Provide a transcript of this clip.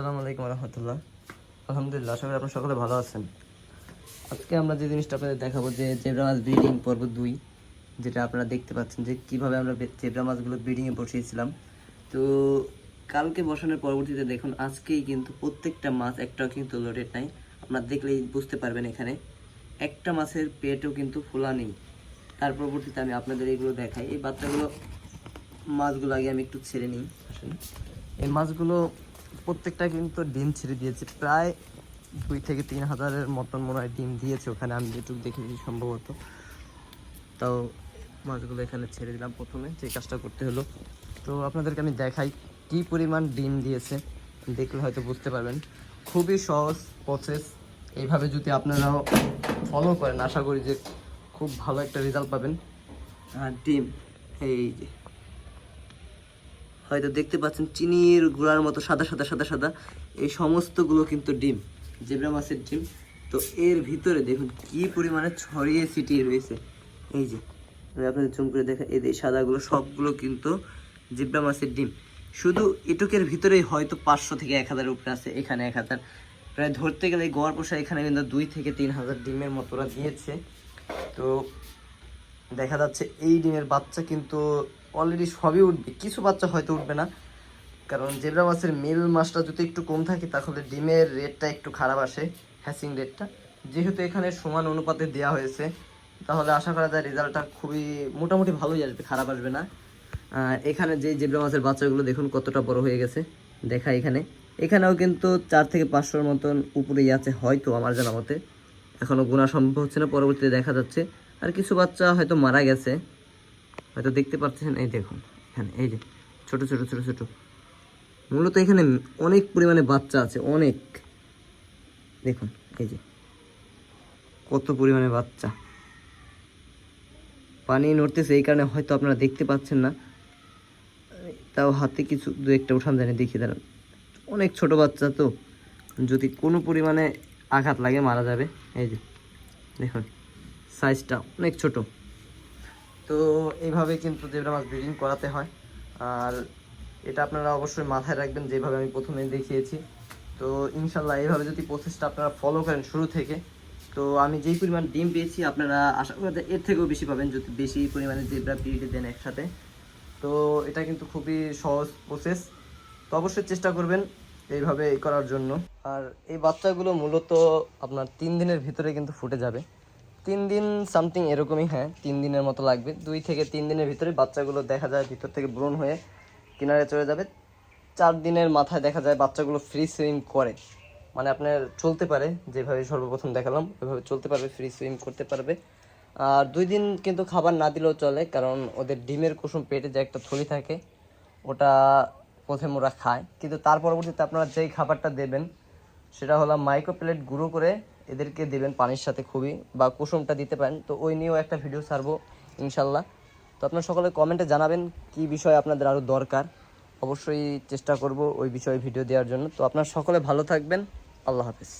আসসালামু আলাইকুম রহমতুল্লাহ। আলহামদুলিল্লাহ, আশা করি আপনার সকলে ভালো আছেন। আজকে আমরা যে জিনিসটা আপনাদের দেখাবো যে জেব্রা মাছ ব্রিডিং পর্ব দুই, যেটা আপনারা দেখতে পাচ্ছেন যে কীভাবে আমরা জেব্রা মাছগুলো ব্রিডিংয়ে বসিয়েছিলাম। তো কালকে বসানোর পরবর্তীতে দেখুন, আজকেই কিন্তু প্রত্যেকটা মাছ একটাও কিন্তু লোডেড নাই। আপনারা দেখলেই বুঝতে পারবেন এখানে। একটা মাছের পেটও কিন্তু ফোলা নেই। তার পরবর্তীতে আমি আপনাদের এগুলো দেখাই। এই বাচ্চাগুলো, মাছগুলো আগে আমি একটু ছেড়ে নিই। এই মাছগুলো প্রত্যেকটা কিন্তু ডিম ছেড়ে দিয়েছে। প্রায় দুই থেকে তিন হাজারের মতন মনে হয় ডিম দিয়েছে ওখানে, আমি যেটুকু দেখেছি সম্ভবত। তাও মাছগুলো এখানে ছেড়ে দিলাম প্রথমে, যে কাজটা করতে হলো। তো আপনাদেরকে আমি দেখাই কি পরিমাণ ডিম দিয়েছে, দেখলে হয়তো বুঝতে পারবেন। খুবই সহজ প্রসেস এইভাবে যদি আপনারাও ফলো করেন, আশা করি যে খুব ভালো একটা রেজাল্ট পাবেন। আর ডিম, এই যে। হয়তো দেখতে পাচ্ছেন চিনির গুঁড়ার মতো সাদা সাদা সাদা সাদা। এই সমস্তগুলো কিন্তু ডিম, জেব্রা মাছের ডিম। তো এর ভিতরে দেখুন কি পরিমাণে ছড়িয়ে ছিটিয়ে রয়েছে। এই যে আপনাদের জুম করে দেখা, এই সাদাগুলো, সবগুলো কিন্তু জেব্রা মাছের ডিম। শুধু এটুকের ভিতরেই হয়তো পাঁচশো থেকে এক হাজারের উপরে আছে, এখানে এক হাজার। প্রায় ধরতে গেলে গোয়ার পোষা এখানে কিন্তু দুই থেকে তিন হাজার ডিমের মতো ওরা দিয়েছে। তো দেখা যাচ্ছে এই ডিমের বাচ্চা কিন্তু অলরেডি সবই উঠবে। কিছু বাচ্চা হয়তো উঠবে না। কারণ জেব্রা মাছের মেল মাছটা যদি একটু কম থাকে, তাহলে ডিমের রেটটা একটু খারাপ আসে হ্যাসিং রেটটা যেহেতু এখানে সমান অনুপাতে দেওয়া হয়েছে, তাহলে আশা করা যায় রেজাল্টটা খুবই মোটামুটি ভালোই আসবে, খারাপ আসবে না। এখানে যে জেব্রা মাছের বাচ্চাগুলো দেখুন কতটা বড় হয়ে গেছে। দেখা এখানে। এখানেও কিন্তু চার থেকে পাঁচশোর মতন উপরেই আছে, হয়তো আমার জানা মতে। এখনও গোনা সম্ভব হচ্ছে না, পরবর্তীতে দেখা যাচ্ছে। আর কিছু বাচ্চা হয়তো মারা গেছে। হয়তো দেখতে পাচ্ছেন, এই দেখুন, এখানে, এই যে, ছোট ছোট ছোট ছোট। মূলত এখানে অনেক পরিমাণে বাচ্চা আছে, অনেক। দেখুন, এই যে, কত পরিমাণে বাচ্চা। পানি নড়তেছে, এই কারণে হয়তো আপনারা দেখতে পাচ্ছেন না। তাও হাতে কিছু, দু একটা উঠান জানি দেখিয়ে দাঁড়ান অনেক ছোট বাচ্চা তো, যদি কোনো পরিমাণে আঘাত লাগে, মারা যাবে। এই যে, দেখুন সাইজটা অনেক ছোট। তো এইভাবে কিন্তু জেব্রা মাছ ব্রিডিং করাতে হয়। আর এটা আপনারা অবশ্যই মাথায় রাখবেন যেভাবে আমি প্রথমে দেখিয়েছি। তো ইনশাল্লাহ এইভাবে যদি প্রসেসটা আপনারা ফলো করেন শুরু থেকে, তো আমি যেই পরিমাণ ডিম পেয়েছি আপনারা আশা করা যায় এর থেকেও বেশি পাবেন যদি বেশি পরিমাণে জেব্রা ব্রিড দেন একসাথে। তো এটা কিন্তু খুবই সহজ প্রসেস তো অবশ্যই চেষ্টা করবেন এইভাবে এই করার জন্য। আর এই বাচ্চাগুলো মূলত আপনার তিন দিনের ভিতরে কিন্তু ফুটে যাবে। তিন দিন সামথিং এরকমই হ্যাঁ তিন দিনের মতো লাগবে। দুই থেকে তিন দিনের ভিতরে বাচ্চাগুলো দেখা যায় ভিতর থেকে ব্রণ হয়ে কিনারে চলে যাবে। চার দিনের মাথায় দেখা যায় বাচ্চাগুলো ফ্রি সুইম করে। মানে আপনার চলতে পারে, যেভাবে সর্বপ্রথম দেখালাম, ওইভাবে চলতে পারবে ফ্রি সুইম করতে পারবে। আর দুই দিন কিন্তু খাবার না দিলেও চলে, কারণ ওদের ডিমের কুসুম পেটে যে একটা থলি থাকে, ওটা প্রথমে ওরা খায়। কিন্তু তার পরবর্তীতে আপনারা যেই খাবারটা দেবেন, সেটা হলো মাইক্রো প্লেট গুঁড়ো করে এদেরকে দেবেন পানির সাথে খুবই বা কুসুমটা দিতে পারেন। তো ওই নিয়েও একটা ভিডিও ছাড়বো, ইনশাল্লাহ। তো আপনার সকলে কমেন্টে জানাবেন কি বিষয় আপনাদের আরও দরকার। অবশ্যই চেষ্টা করব ওই বিষয়ে ভিডিও দেওয়ার জন্য। তো আপনার সকলে ভালো থাকবেন। আল্লাহ হাফিজ।